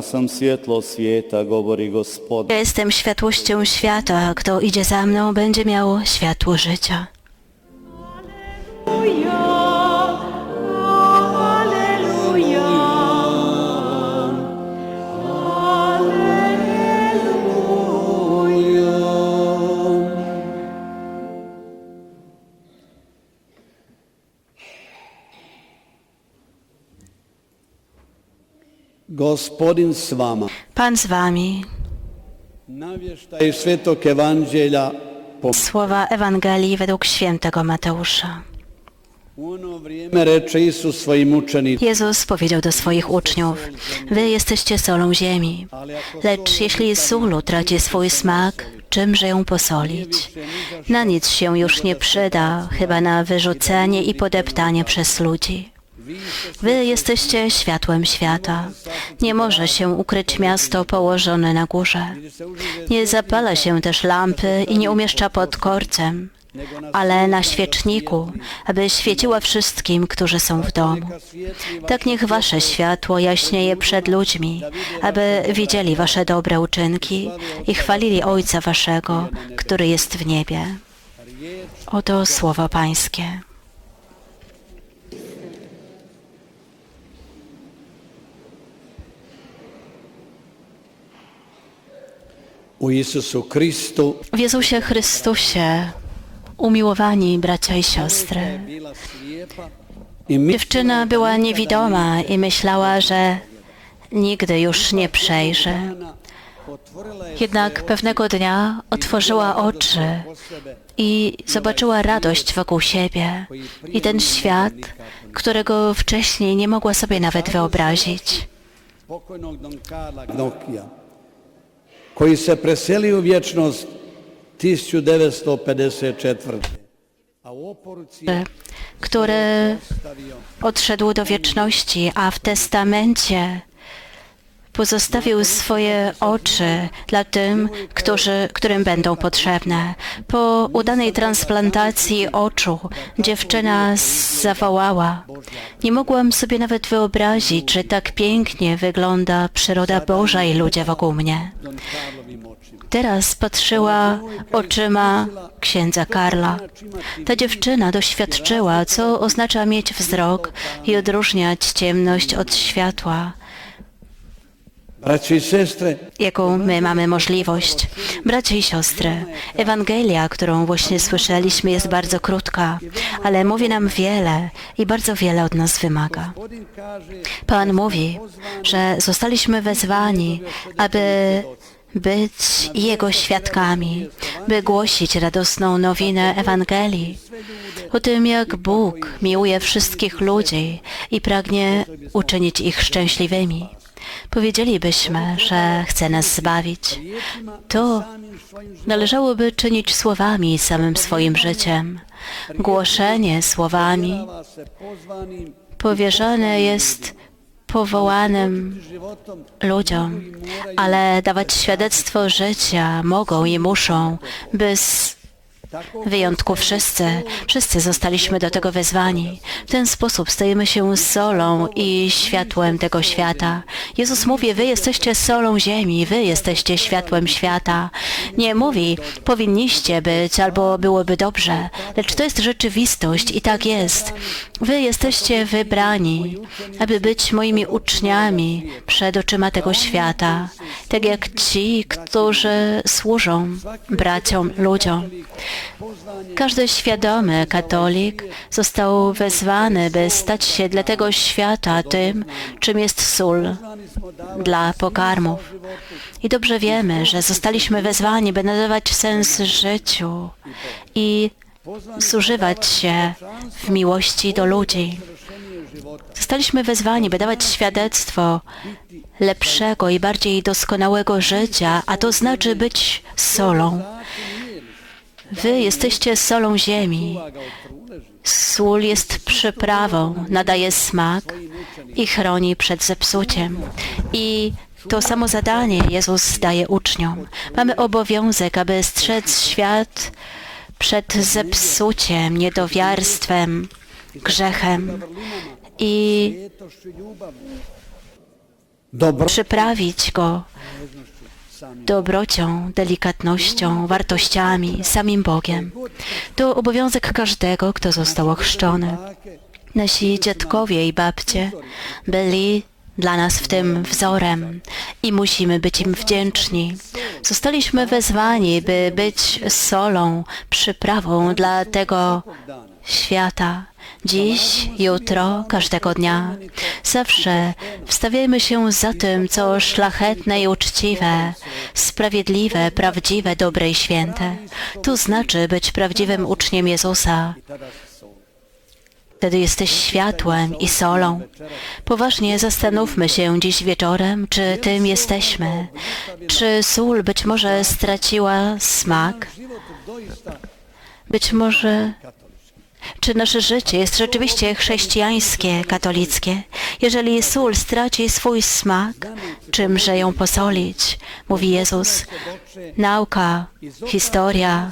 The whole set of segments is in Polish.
Ja sam svijeta, govori gospod. Ja jestem światłością świata. Kto idzie za mną, będzie miał światło życia. Gospodin s vama. Pan z wami. Navještaj Svetog Evanđelja po Słowa Ewangelii według świętego Mateusza. Jezus powiedział do swoich uczniów, Wy jesteście solą ziemi, lecz jeśli sól utraci swój smak, czymże ją posolić? Na nic się już nie przyda, chyba na wyrzucenie i podeptanie przez ludzi. Wy jesteście światłem świata. Nie może się ukryć miasto położone na górze. Nie zapala się też lampy i nie umieszcza pod korcem, ale na świeczniku, aby świeciła wszystkim, którzy są w domu. Tak niech wasze światło jaśnieje przed ludźmi, aby widzieli wasze dobre uczynki i chwalili Ojca waszego, który jest w niebie. Oto słowo Pańskie. U Isusu Kristu W Jezusie Chrystusie, umiłowani bracia i siostry, dziewczyna była niewidoma i myślała, że nigdy już nie przejrzy. Jednak pewnego dnia otworzyła oczy i zobaczyła radość wokół siebie i ten świat, którego wcześniej nie mogła sobie nawet wyobrazić. Koji se preselio u vječnost 1954. A u oporuci je który odszedł do wieczności, a w testamencie pozostawił swoje oczy dla tym, którzy, którym będą potrzebne. Po udanej transplantacji oczu dziewczyna zawołała. Nie mogłam sobie nawet wyobrazić, że tak pięknie wygląda przyroda Boża i ludzie wokół mnie. Teraz patrzyła oczyma księdza Karla. Ta dziewczyna doświadczyła, co oznacza mieć wzrok i odróżniać ciemność od światła, jaką my mamy możliwość. Bracia i siostry, Ewangelia, którą właśnie słyszeliśmy, jest bardzo krótka, ale mówi nam wiele i bardzo wiele od nas wymaga. Pan mówi, że zostaliśmy wezwani, aby być Jego świadkami, by głosić radosną nowinę Ewangelii o tym, jak Bóg miłuje wszystkich ludzi i pragnie uczynić ich szczęśliwymi. Powiedzielibyśmy, że chce nas zbawić. To należałoby czynić słowami i samym swoim życiem. Głoszenie słowami powierzone jest powołanym ludziom, ale dawać świadectwo życia mogą i muszą, bez wyjątku wszyscy. Wszyscy zostaliśmy do tego wezwani. W ten sposób stajemy się solą i światłem tego świata. Jezus mówi, wy jesteście solą ziemi, wy jesteście światłem świata. Nie mówi, powinniście być albo byłoby dobrze, lecz to jest rzeczywistość i tak jest. Wy jesteście wybrani, aby być moimi uczniami przed oczyma tego świata, tak jak ci, którzy służą braciom, ludziom. Każdy świadomy katolik został wezwany, by stać się dla tego świata tym, czym jest sól dla pokarmów. I dobrze wiemy, że zostaliśmy wezwani, by nadawać sens życiu i zużywać się w miłości do ludzi. Zostaliśmy wezwani, by dawać świadectwo lepszego i bardziej doskonałego życia, a to znaczy być solą. Wy jesteście solą ziemi. Sól jest przyprawą, nadaje smak i chroni przed zepsuciem. I to samo zadanie Jezus daje uczniom. Mamy obowiązek, aby strzec świat przed zepsuciem, niedowiarstwem, grzechem i przyprawić go dobrocią, delikatnością, wartościami, samym Bogiem. To obowiązek każdego, kto został ochrzczony. Nasi dziadkowie i babcie byli dla nas w tym wzorem i musimy być im wdzięczni. Zostaliśmy wezwani, by być solą, przyprawą dla tego świata. Dziś, jutro, każdego dnia. Zawsze wstawiajmy się za tym, co szlachetne i uczciwe, sprawiedliwe, prawdziwe, dobre i święte. To znaczy być prawdziwym uczniem Jezusa. Wtedy jesteś światłem i solą. Poważnie zastanówmy się dziś wieczorem, czy tym jesteśmy. Czy sól być może straciła smak? Być może czy nasze życie jest rzeczywiście chrześcijańskie, katolickie? Jeżeli sól straci swój smak, czymże ją posolić? Mówi Jezus. Nauka, historia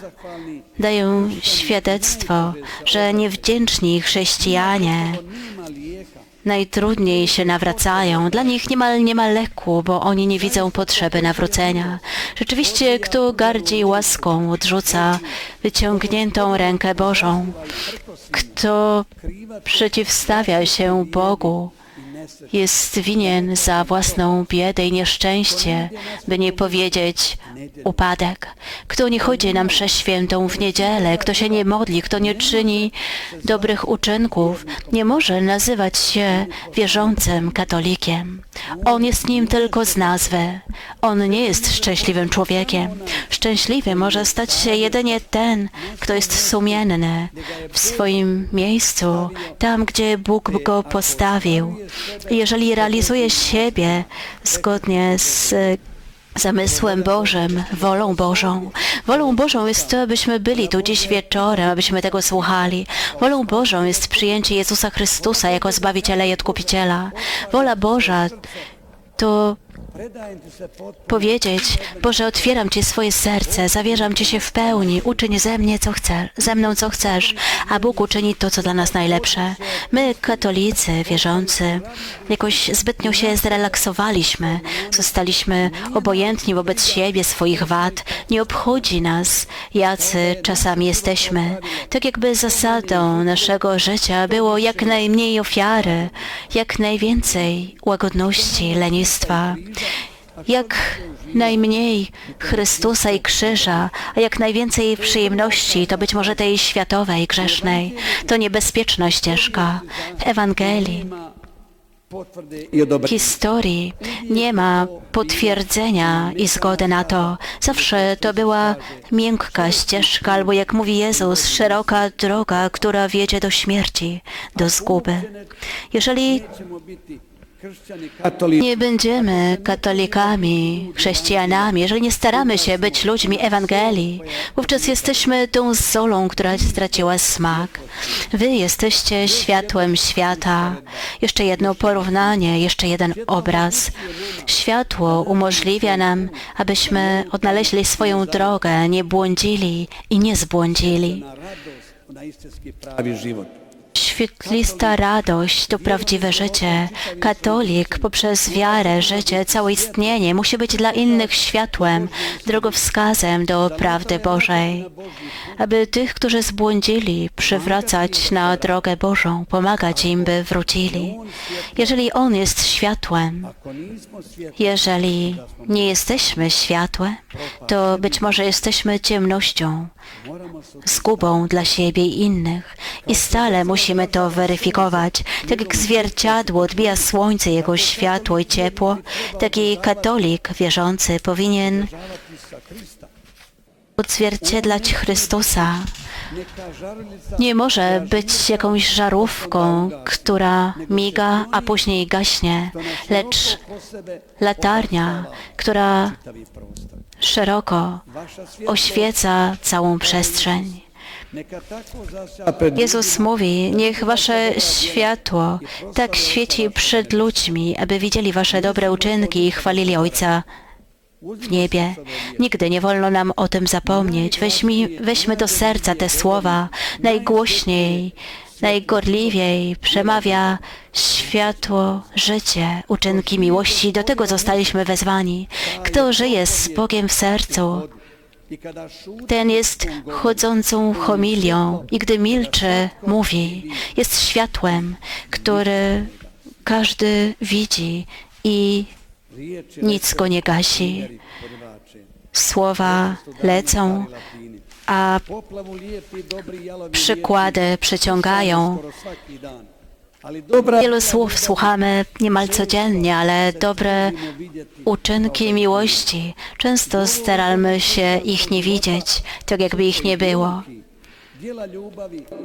dają świadectwo, że niewdzięczni chrześcijanie najtrudniej się nawracają. Dla nich niemal nie ma leku, bo oni nie widzą potrzeby nawrócenia. Rzeczywiście, kto gardzi łaską, odrzuca wyciągniętą rękę Bożą. Kto przeciwstawia się Bogu, jest winien za własną biedę i nieszczęście, by nie powiedzieć upadek. Kto nie chodzi na mszę świętą w niedzielę, kto się nie modli, kto nie czyni dobrych uczynków, nie może nazywać się wierzącym katolikiem. On jest nim tylko z nazwy. On nie jest szczęśliwym człowiekiem. Szczęśliwy może stać się jedynie ten, kto jest sumienny w swoim miejscu, tam, gdzie Bóg go postawił. Jeżeli realizuje siebie zgodnie z zamysłem Bożym, wolą Bożą. Wolą Bożą jest to, abyśmy byli tu dziś wieczorem, abyśmy tego słuchali. Wolą Bożą jest przyjęcie Jezusa Chrystusa jako Zbawiciela i Odkupiciela. Wola Boża to powiedzieć, Boże, otwieram Ci swoje serce, zawierzam Ci się w pełni, uczyń ze mnie, co chcesz, ze mną, co chcesz, a Bóg uczyni to, co dla nas najlepsze. My, katolicy, wierzący, jakoś zbytnio się zrelaksowaliśmy, zostaliśmy obojętni wobec siebie, swoich wad, nie obchodzi nas, jacy czasami jesteśmy. Tak jakby zasadą naszego życia było jak najmniej ofiary, jak najwięcej łagodności, lenistwa jak najmniej Chrystusa i krzyża, a jak najwięcej przyjemności, to być może tej światowej, grzesznej. To niebezpieczna ścieżka. W Ewangelii, historii nie ma potwierdzenia i zgody na to. Zawsze to była miękka ścieżka, albo jak mówi Jezus, szeroka droga, która wiedzie do śmierci, do zguby. Jeżeli nie będziemy katolikami, chrześcijanami, jeżeli nie staramy się być ludźmi Ewangelii, wówczas jesteśmy tą solą, która straciła smak. Wy jesteście światłem świata. Jeszcze jedno porównanie, jeszcze jeden obraz. Światło umożliwia nam, abyśmy odnaleźli swoją drogę, nie błądzili i nie zbłądzili. Świetlista radość to prawdziwe życie. Katolik poprzez wiarę, życie, całe istnienie musi być dla innych światłem, drogowskazem do prawdy Bożej. Aby tych, którzy zbłądzili, przywracać na drogę Bożą, pomagać im, by wrócili. Jeżeli On jest światłem, jeżeli nie jesteśmy światłem, to być może jesteśmy ciemnością, zgubą dla siebie i innych. I stale musimy to weryfikować. Tak jak zwierciadło odbija słońce, jego światło i ciepło, taki katolik wierzący powinien odzwierciedlać Chrystusa. Nie może być jakąś żarówką, która miga, a później gaśnie, lecz latarnia, która szeroko oświeca całą przestrzeń. Jezus mówi, niech wasze światło tak świeci przed ludźmi, aby widzieli wasze dobre uczynki i chwalili Ojca w niebie. Nigdy nie wolno nam o tym zapomnieć. Weźmi, weźmy do serca te słowa najgłośniej, najgorliwiej przemawia światło, życie, uczynki miłości. Do tego zostaliśmy wezwani. Kto żyje z Bogiem w sercu, ten jest chodzącą homilią i gdy milczy, mówi. Jest światłem, które każdy widzi i nic go nie gasi. Słowa lecą, a przykłady przyciągają. Wielu słów słuchamy niemal codziennie, ale dobre uczynki miłości często staramy się ich nie widzieć, tak jakby ich nie było.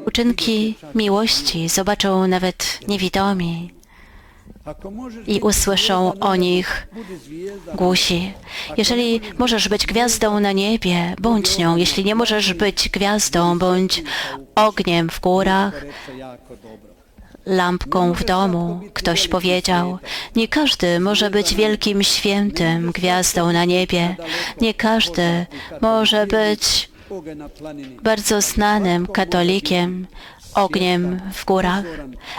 Uczynki miłości zobaczą nawet niewidomi i usłyszą o nich głusi. Jeżeli możesz być gwiazdą na niebie, bądź nią. Jeśli nie możesz być gwiazdą, bądź ogniem w górach. Lampką w domu. Ktoś powiedział, nie każdy może być wielkim świętym, gwiazdą na niebie. Nie każdy może być bardzo znanym katolikiem, ogniem w górach,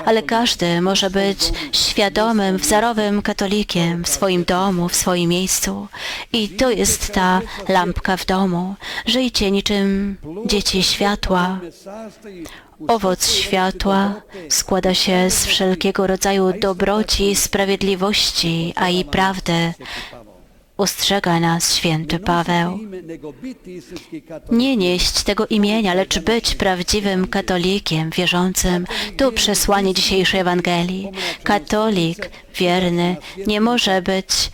ale każdy może być świadomym, wzorowym katolikiem w swoim domu, w swoim miejscu. I to jest ta lampka w domu. Żyjcie niczym dzieci światła. Owoc światła składa się z wszelkiego rodzaju dobroci, sprawiedliwości, a i prawdy. Ostrzega nas święty Paweł. Nie nieść tego imienia, lecz być prawdziwym katolikiem, wierzącym. To przesłanie dzisiejszej Ewangelii. Katolik wierny nie może być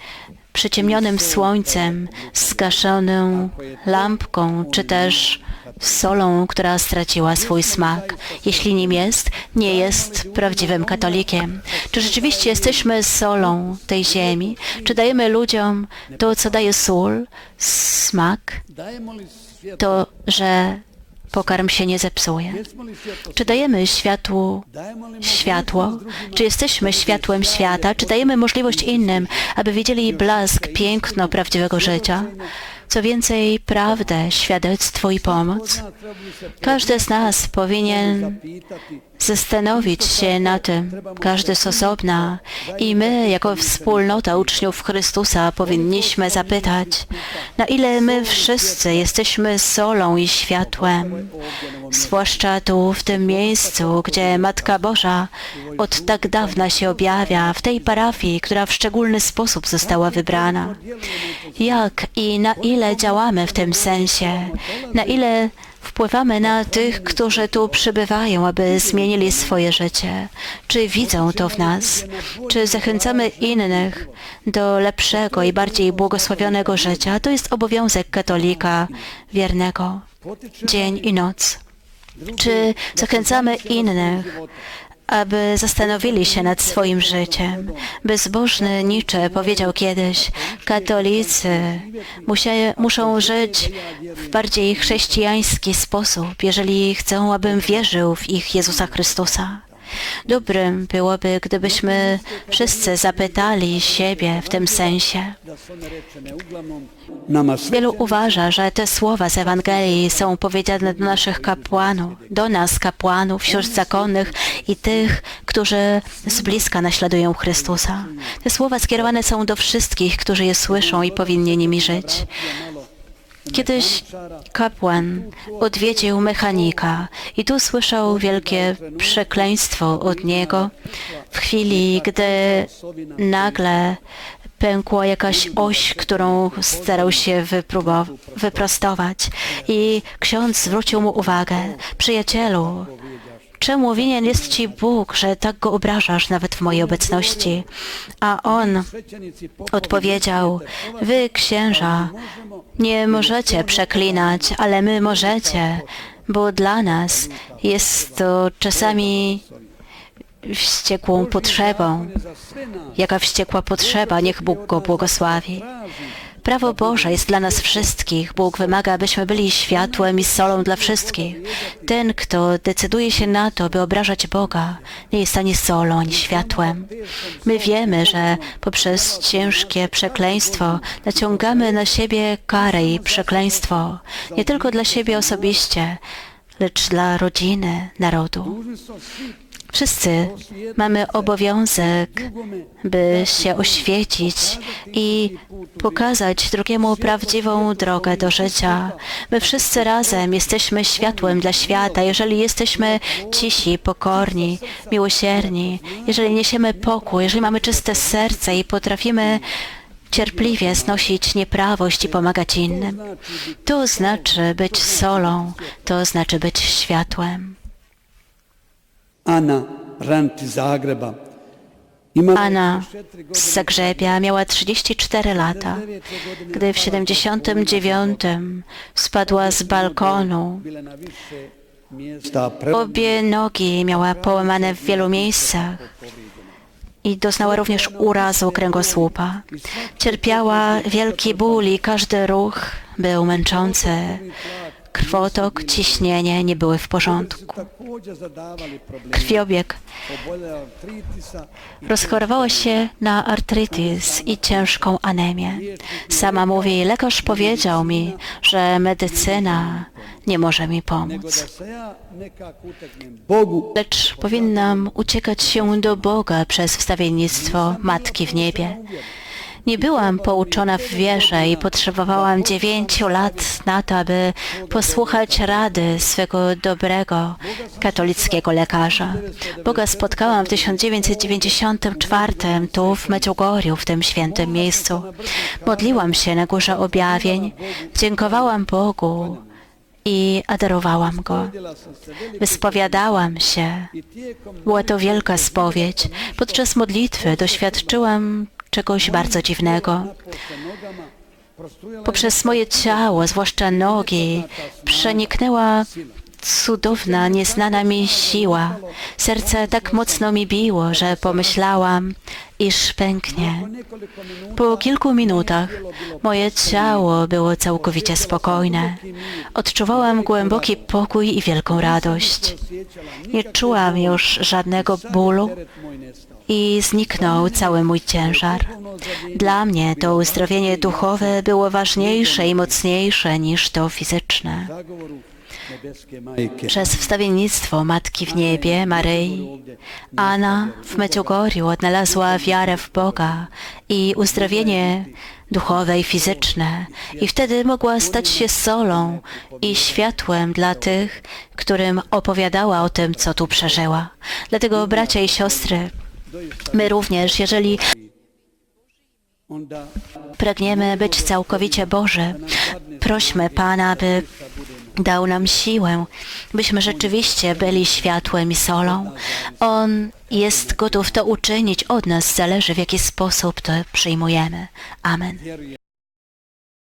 przyciemnionym słońcem, zgaszoną lampką, czy też solą, która straciła swój smak. Jeśli nim jest, nie jest prawdziwym katolikiem. Czy rzeczywiście jesteśmy solą tej ziemi? Czy dajemy ludziom to, co daje sól, smak? To, że pokarm się nie zepsuje? Czy dajemy światłu światło? Czy jesteśmy światłem świata? Czy dajemy możliwość innym, aby widzieli blask, piękno prawdziwego życia? Co więcej, prawdę, świadectwo i pomoc? Każdy z nas powinien zastanowić się na tym, każdy z osobna. I my, jako wspólnota uczniów Chrystusa, powinniśmy zapytać, na ile my wszyscy jesteśmy solą i światłem, zwłaszcza tu, w tym miejscu, gdzie Matka Boża od tak dawna się objawia, w tej parafii, która w szczególny sposób została wybrana. Jak i na ile działamy w tym sensie, na ile wpływamy na tych, którzy tu przybywają, aby zmienili swoje życie. Czy widzą to w nas? Czy zachęcamy innych do lepszego i bardziej błogosławionego życia? To jest obowiązek katolika wiernego. Dzień i noc. Czy zachęcamy innych, aby zastanowili się nad swoim życiem. Bezbożny Nietzsche powiedział kiedyś, katolicy muszą żyć w bardziej chrześcijański sposób, jeżeli chcą, abym wierzył w ich Jezusa Chrystusa. Dobrym byłoby, gdybyśmy wszyscy zapytali siebie w tym sensie. Wielu uważa, że te słowa z Ewangelii są powiedziane do naszych kapłanów, do nas kapłanów, sióstr zakonnych i tych, którzy z bliska naśladują Chrystusa. Te słowa skierowane są do wszystkich, którzy je słyszą i powinni nimi żyć. Kiedyś kapłan odwiedził mechanika i tu słyszał wielkie przekleństwo od niego w chwili, gdy nagle pękła jakaś oś, którą starał się wyprostować. I ksiądz zwrócił mu uwagę, przyjacielu, czemu winien jest ci Bóg, że tak go obrażasz nawet w mojej obecności? A on odpowiedział, wy księża nie możecie przeklinać, ale my możecie, bo dla nas jest to czasami wściekłą potrzebą. Jaka wściekła potrzeba, niech Bóg go błogosławi. Prawo Boże jest dla nas wszystkich. Bóg wymaga, abyśmy byli światłem i solą dla wszystkich. Ten, kto decyduje się na to, by obrażać Boga, nie jest ani solą, ani światłem. My wiemy, że poprzez ciężkie przekleństwo naciągamy na siebie karę i przekleństwo. Nie tylko dla siebie osobiście, lecz dla rodziny, narodu. Wszyscy mamy obowiązek, by się oświecić i pokazać drugiemu prawdziwą drogę do życia. My wszyscy razem jesteśmy światłem dla świata. Jeżeli jesteśmy cisi, pokorni, miłosierni, jeżeli niesiemy pokój, jeżeli mamy czyste serce i potrafimy cierpliwie znosić nieprawość i pomagać innym, to znaczy być solą, to znaczy być światłem. Ana Rant iz Zagreba. Anna z Zagrzebia miała 34 lata, gdy w 79 spadła z balkonu. Obie nogi miała połamane w wielu miejscach i doznała również urazu kręgosłupa. Cierpiała wielki ból i każdy ruch był męczący. Krwotok, ciśnienie nie były w porządku. Krwiobieg Rozchorowała się na artrytis i ciężką anemię. Sama mówi, lekarz powiedział mi, że medycyna nie może mi pomóc. Lecz powinnam uciekać się do Boga przez wstawiennictwo Matki w niebie. Nie byłam pouczona w wierze i potrzebowałam dziewięciu lat na to, aby posłuchać rady swego dobrego katolickiego lekarza. Boga spotkałam w 1994 tu w Medjugorju, w tym świętym miejscu. Modliłam się na górze objawień, dziękowałam Bogu i adorowałam Go. Wyspowiadałam się. Była to wielka spowiedź. Podczas modlitwy doświadczyłam czegoś bardzo dziwnego. Poprzez moje ciało, zwłaszcza nogi, przeniknęła cudowna, nieznana mi siła. Serce tak mocno mi biło, że pomyślałam, iż pęknie. Po kilku minutach moje ciało było całkowicie spokojne. Odczuwałam głęboki pokój i wielką radość. Nie czułam już żadnego bólu. I zniknął cały mój ciężar. Dla mnie to uzdrowienie duchowe było ważniejsze i mocniejsze niż to fizyczne. Przez wstawiennictwo Matki w niebie, Maryi, Anna w Medjugorju odnalazła wiarę w Boga i uzdrowienie duchowe i fizyczne i wtedy mogła stać się solą i światłem dla tych, którym opowiadała o tym, co tu przeżyła. Dlatego bracia i siostry, my również, jeżeli pragniemy być całkowicie Boży, prośmy Pana, by dał nam siłę, byśmy rzeczywiście byli światłem i solą. On jest gotów to uczynić, od nas zależy, w jaki sposób to przyjmujemy. Amen.